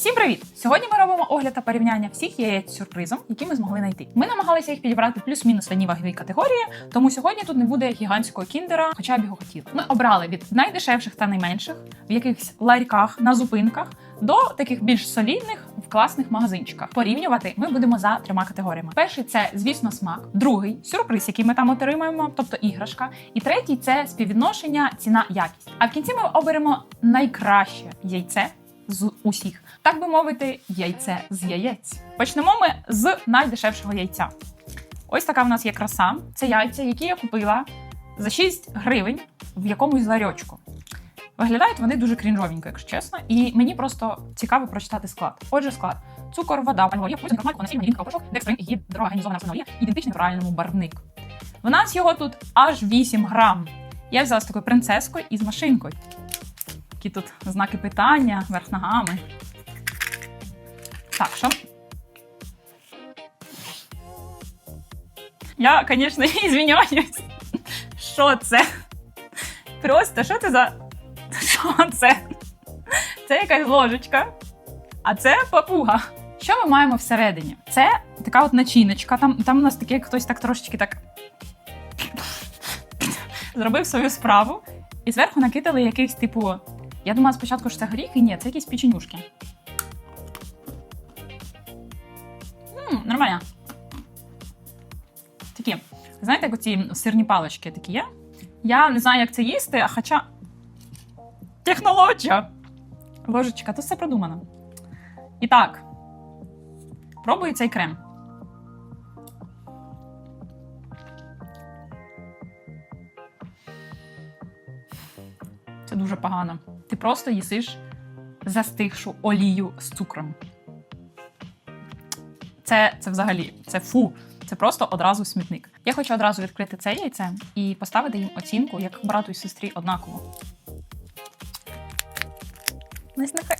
Всім привіт! Сьогодні ми робимо огляд та порівняння всіх яєць сюрпризом, які ми змогли знайти. Ми намагалися їх підібрати плюс-мінус в одній ваговій категорії, тому сьогодні тут не буде гігантського кіндера, хоча б його хотіли. Ми обрали від найдешевших та найменших в якихось ларьках на зупинках до таких більш солідних в класних магазинчиках. Порівнювати ми будемо за трьома категоріями. Перший це, звісно, смак, другий сюрприз, який ми там отримаємо, тобто іграшка. І третій це співвідношення ціна якість. А в кінці ми оберемо найкраще яйце з усіх, так би мовити, яйце з яєць. Почнемо ми з найдешевшого яйця. Ось така в нас є краса. Це яйця, які я купила за 6 гривень в якомусь ларьочку. Виглядають вони дуже крінжовенько, якщо чесно, і мені просто цікаво прочитати склад. Отже, склад: цукор, вода, крахмальку, насіння, порошок, декстрин, гідрогенізована олія, ідентичний натуральному барвник. В нас його тут аж 8 грам. Я взяла з такою принцескою і з машинкою. Які тут знаки питання, верх ногами. Так, що? Я, звісно, извиняюсь. Що це? Просто що це за. Що це? Це якась ложечка, а це папуга. Що ми маємо всередині? Це така от начиночка. Там, там у нас таке хтось так трошечки так зробив свою справу. І зверху накидали якихось, типу. Я думала спочатку, що це горіхи, ні, це якісь печенюшки. Ммм, нормально. Такі, знаєте, як оці сирні палички такі є? Я не знаю, як це їсти, а хоча. Технологія! Ложечка, тут все продумано. І так, пробую цей крем. Це дуже погано. Ти просто їсиш застигшу олію з цукром. Це, це взагалі, це фу. Це просто одразу смітник. Я хочу одразу відкрити це яйце і поставити їм оцінку як брату і сестрі однаково. Не нехай.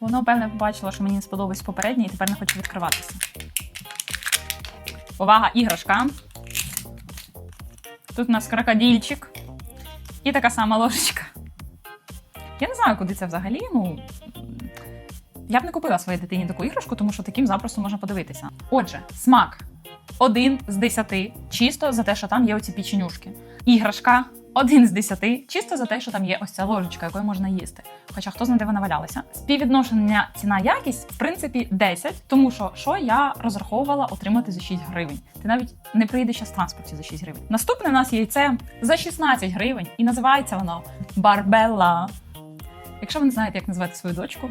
Воно, певне, побачило, що мені не сподобалось попереднє, і тепер не хоче відкриватися. Увага, іграшка. Тут у нас крокодильчик. І така сама ложечка. Я не знаю, куди це взагалі. Ну я б не купила своїй дитині таку іграшку, тому що таким запросто можна подивитися. Отже, смак один з десяти, чисто за те, що там є оці печенюшки. Іграшка один з десяти, чисто за те, що там є ось ця ложечка, якою можна їсти. Хоча хто знає, де вона валялася. Співвідношення ціна-якість, в принципі, 10, тому що що я розраховувала отримати за 6 гривень. Ти навіть не приїдеш з транспорті за 6 гривень. Наступне у нас яйце за 16 гривень, і називається воно Барбелла. Якщо ви не знаєте, як назвати свою дочку,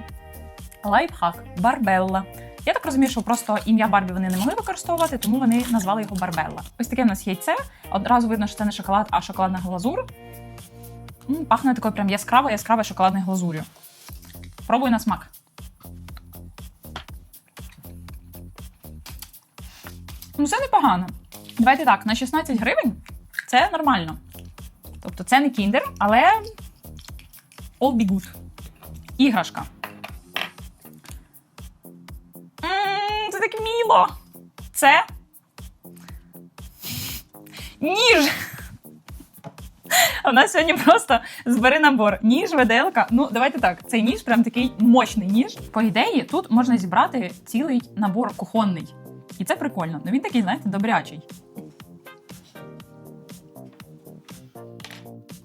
лайфхак Барбелла. Я так розумію, що просто ім'я Барбі вони не могли використовувати, тому вони назвали його Барбелла. Ось таке в нас яйце. Одразу видно, що це не шоколад, а шоколадна глазур. Пахне такою прям яскраво яскравою шоколадною глазур'ю. Пробуй на смак. Ну, це непогано. Давайте так, на 16 гривень це нормально. Тобто це не кіндер, але all be good. Іграшка. Це так міло. Це ніж. У нас сьогодні просто збери набор. Ніж, виделка. Ну, давайте так. Цей ніж прям такий мощний ніж. По ідеї, тут можна зібрати цілий набор кухонний. І це прикольно. Ну він такий, знаєте, добрячий.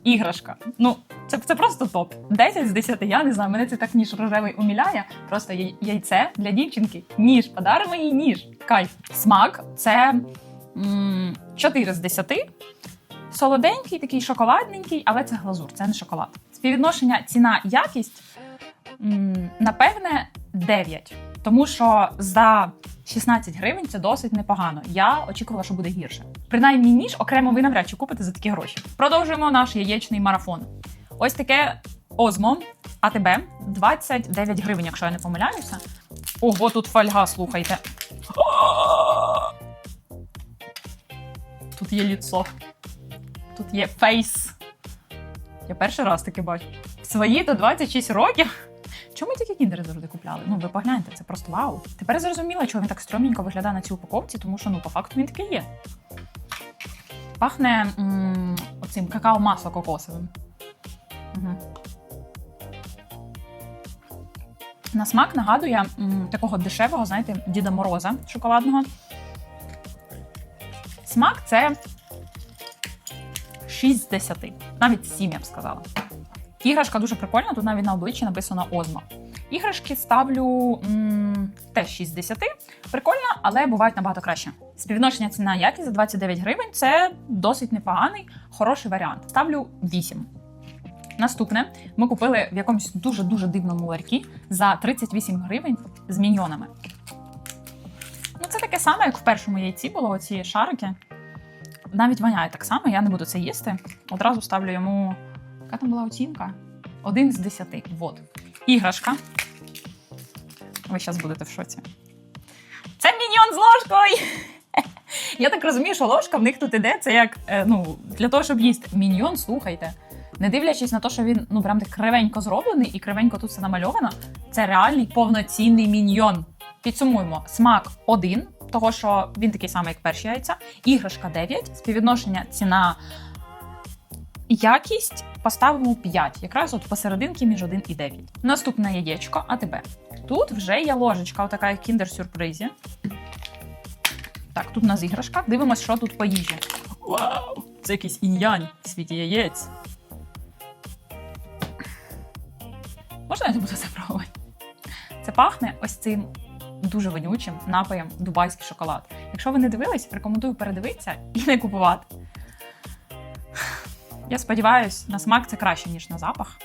Іграшка. Ну, це, це просто топ. 10 з 10, я не знаю, мене це так ніж рожевий уміляє. Просто яйце для дівчинки. Ніж, подаримо їй ніж. Кайф. Смак це м, 4 з 10. Солоденький, такий шоколадненький, але це глазур, це не шоколад. Співвідношення ціна-якість, м, напевне, 9. Тому що за 16 гривень це досить непогано. Я очікувала, що буде гірше. Принаймні, ніж окремо ви навряд чи купите за такі гроші. Продовжуємо наш яєчний марафон. Ось таке Озмо АТБ 29 гривень, якщо я не помиляюся. Ого, тут фольга, слухайте. Тут є ліцо. Тут є фейс. Я перший раз таке бачу. Свої то 26 років. Чому ми тільки кіндери завжди купляли? Ну, ви погляньте, це просто вау. Тепер зрозуміла, чого він так стрьомненько виглядає на цій упаковці, тому що ну, по факту він такий є. Пахне м- оцим какао-масло кокосовим. Угу. На смак нагадує м, такого дешевого, знаєте, Діда Мороза шоколадного. Смак це 6 з 10, навіть 7, я б сказала. Іграшка дуже прикольна, тут навіть на обличчі написано Озма. Іграшки ставлю теж 6 з 10. Прикольно, але бувають набагато краще. Співвідношення ціна якість за 29 гривень це досить непоганий, хороший варіант. Ставлю 8. Наступне ми купили в якомусь дуже-дуже дивному ларькі за 38 гривень з міньйонами. Ну, це таке саме, як в першому яйці було оці шарики. Навіть воняє так само, я не буду це їсти. Одразу ставлю йому. Яка там була оцінка? Один з 10. Вот. Іграшка. Ви зараз будете в шоці. Це міньйон з ложкою! Я так розумію, що ложка в них тут іде. Це як е, ну, для того, щоб їсти. Міньйон, слухайте. Не дивлячись на те, що він ну прям так кривенько зроблений і кривенько тут все намальовано, це реальний повноцінний міньйон. Підсумуємо: смак 1, того що він такий самий, як перші яйця, іграшка 9, співвідношення ціна. Якість поставимо 5, якраз от посерединки між 1 і 9. Наступне яєчко АТБ. Тут вже є ложечка, отака як кіндер-сюрпризі. Так, тут у нас іграшка. Дивимось, що тут по їжі. Вау! Це якийсь інь-янь в світі яєць. Можна я буду це пробувати? Це пахне ось цим дуже вонючим напоєм дубайський шоколад. Якщо ви не дивились, рекомендую передивитися і не купувати. Я сподіваюся, на смак це краще, ніж на запах.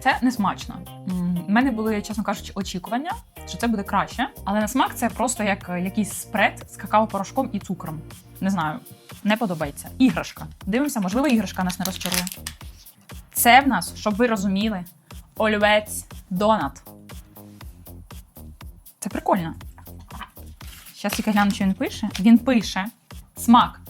Це не смачно. У мене були, чесно кажучи, очікування, що це буде краще, але на смак це просто як е, якийсь спред з какао-порошком і цукром. Не знаю, не подобається. Іграшка. Дивимося, можливо, іграшка нас не розчарує. Це в нас, щоб ви розуміли, олівець донат. Це прикольно. Зараз тільки гляну, що він пише. Він пише смак.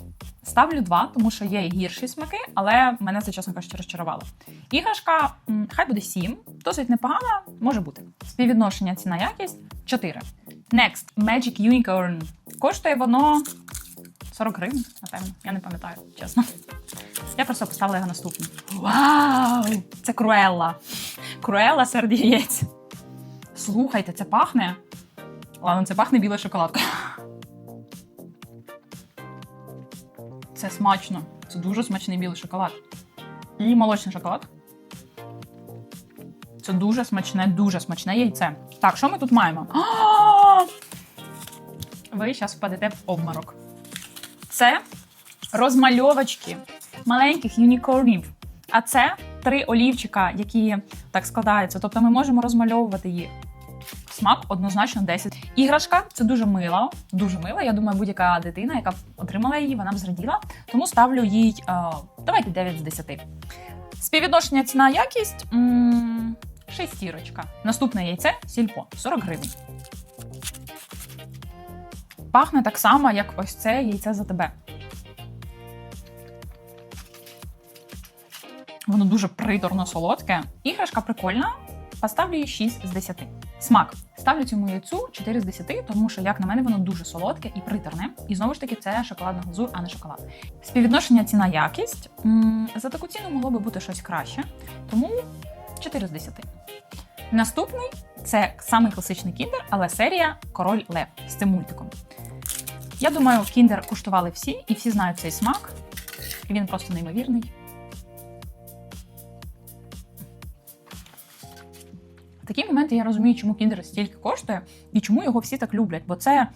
Ставлю 2, тому що є і гірші смаки, але мене це, чесно кажучи, розчарувало. Іграшка, хай буде 7, досить непогана, може бути. Співвідношення ціна якість 4. Next, Magic Unicorn. Коштує воно 40 гривень, напевно. Я не пам'ятаю, чесно. Я просто поставила його наступним. Вау! Це Круелла. Круелла серед яєць. Слухайте, це пахне. Ладно, це пахне біла шоколадка. Це смачно. Це дуже смачний білий шоколад. І молочний шоколад. Це дуже смачне, дуже смачне яйце. Так, що ми тут маємо? Ви зараз впадете в обморок. Це розмальовочки маленьких юнікорнів. А це три олівчика, які так складаються. Тобто ми можемо розмальовувати їх. Смак однозначно 10. Іграшка це дуже мило, дуже мило. Я думаю, будь-яка дитина, яка отримала її, вона б зраділа. Тому ставлю їй е, давайте 9 з 10. Співвідношення ціна якість шестірочка. Наступне яйце сільпо 40 гривень. Пахне так само, як ось це яйце за тебе. Воно дуже приторно солодке. Іграшка прикольна. Поставлю їй 6 з 10. Смак. Ставлю цьому яйцю 4 з 10, тому що, як на мене, воно дуже солодке і приторне. І знову ж таки, це шоколадна глазур, а не шоколад. Співвідношення ціна якість. За таку ціну могло би бути щось краще, тому 4 з 10. Наступний це самий класичний кіндер, але серія Король Лев з цим мультиком. Я думаю, кіндер куштували всі, і всі знають цей смак. Він просто неймовірний. Такі моменти я розумію, чому кіндер стільки коштує і чому його всі так люблять, бо це,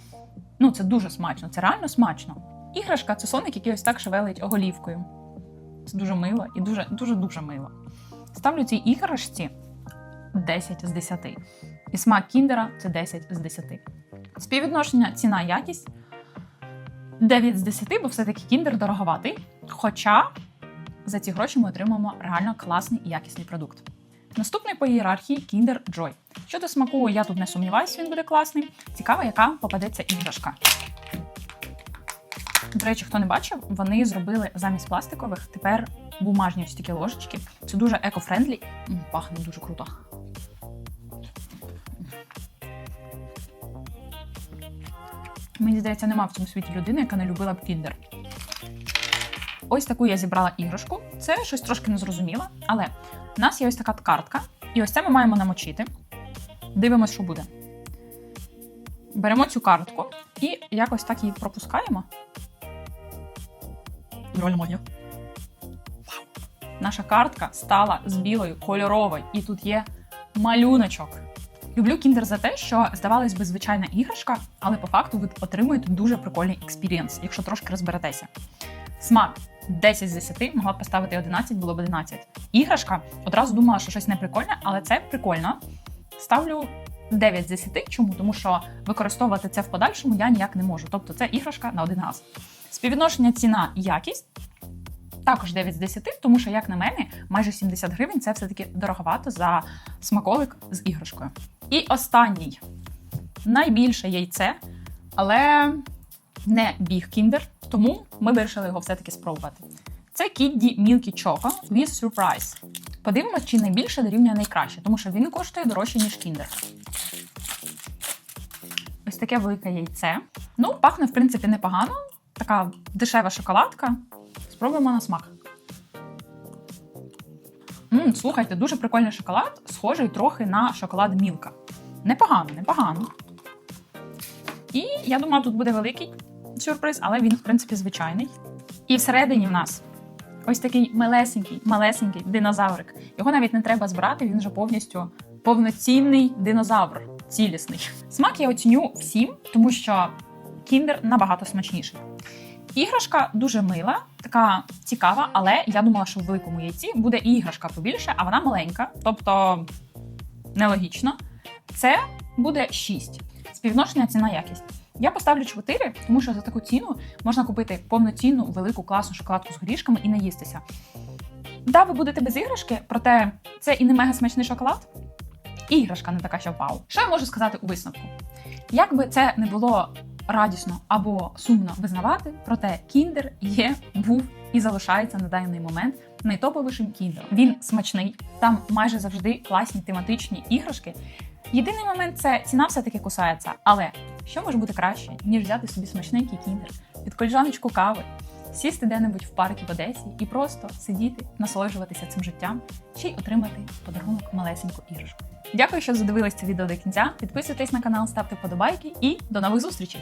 ну, це дуже смачно, це реально смачно. Іграшка це соник, який ось так шевелить оголівкою. Це дуже мило і дуже дуже дуже мило. Ставлю цій іграшці 10 з 10. І смак кіндера це 10 з 10. Співвідношення ціна якість 9 з 10, бо все-таки кіндер дороговатий. Хоча за ці гроші ми отримаємо реально класний і якісний продукт. Наступний по ієрархії Kinder Joy. Щодо смаку, я тут не сумніваюся, він буде класний. Цікаво, яка попадеться іграшка. До речі, хто не бачив, вони зробили замість пластикових тепер бумажні ось такі ложечки. Це дуже еко-френдлі. Пахне дуже круто. Мені здається, нема в цьому світі людини, яка не любила б кіндер. ось таку я зібрала іграшку. Це щось трошки незрозуміле, але в нас є ось така картка, і ось це ми маємо намочити. Дивимось, що буде. Беремо цю картку і якось так її пропускаємо. Реально моя. Наша картка стала з білою кольоровою, і тут є малюночок. Люблю кіндер за те, що здавалось би звичайна іграшка, але по факту ви отримуєте дуже прикольний експірієнс, якщо трошки розберетеся. Смак 10 з 10, могла б поставити 11, було б 11. Іграшка одразу думала, що щось не прикольне, але це прикольно. Ставлю 9 з 10. Чому? Тому що використовувати це в подальшому я ніяк не можу. Тобто це іграшка на один раз. Співвідношення ціна якість. Також 9 з 10, тому що, як на мене, майже 70 гривень це все-таки дороговато за смаколик з іграшкою. І останній найбільше яйце, але не біг кіндер, тому ми вирішили його все-таки спробувати. Це Kiddy Milky Choco with Surprise. Подивимось, чи найбільше дорівнює найкраще, тому що він коштує дорожче, ніж кіндер. Ось таке велике яйце. Ну, пахне, в принципі, непогано. Така дешева шоколадка. Спробуємо на смак. М, слухайте, дуже прикольний шоколад, схожий трохи на шоколад Мілка. Непогано, непогано. І я думала, тут буде великий сюрприз, але він, в принципі, звичайний. І всередині в нас ось такий малесенький, малесенький динозаврик. Його навіть не треба збирати, він вже повністю повноцінний динозавр, цілісний. Смак я оціню всім, тому що кіндер набагато смачніший. Іграшка дуже мила, така цікава, але я думала, що в великому яйці буде і іграшка побільше, а вона маленька, тобто нелогічно. Це буде 6. Співношення ціна якість. Я поставлю 4, тому що за таку ціну можна купити повноцінну велику класну шоколадку з горішками і не їстися. Да, ви будете без іграшки, проте це і не мега смачний шоколад. Іграшка не така, що вау. Що я можу сказати у висновку? Як би це не було радісно або сумно визнавати, проте кіндер є, був і залишається на даний момент найтоповішим кіндером. Він смачний, там майже завжди класні тематичні іграшки. Єдиний момент це ціна все-таки кусається. Але що може бути краще, ніж взяти собі смачненький кіндер, під кольжаночку кави, сісти де-небудь в парку в Одесі і просто сидіти, насолоджуватися цим життям, ще й отримати в подарунок малесеньку іграшку. Дякую, що задивились це відео до кінця. Підписуйтесь на канал, ставте вподобайки і до нових зустрічей!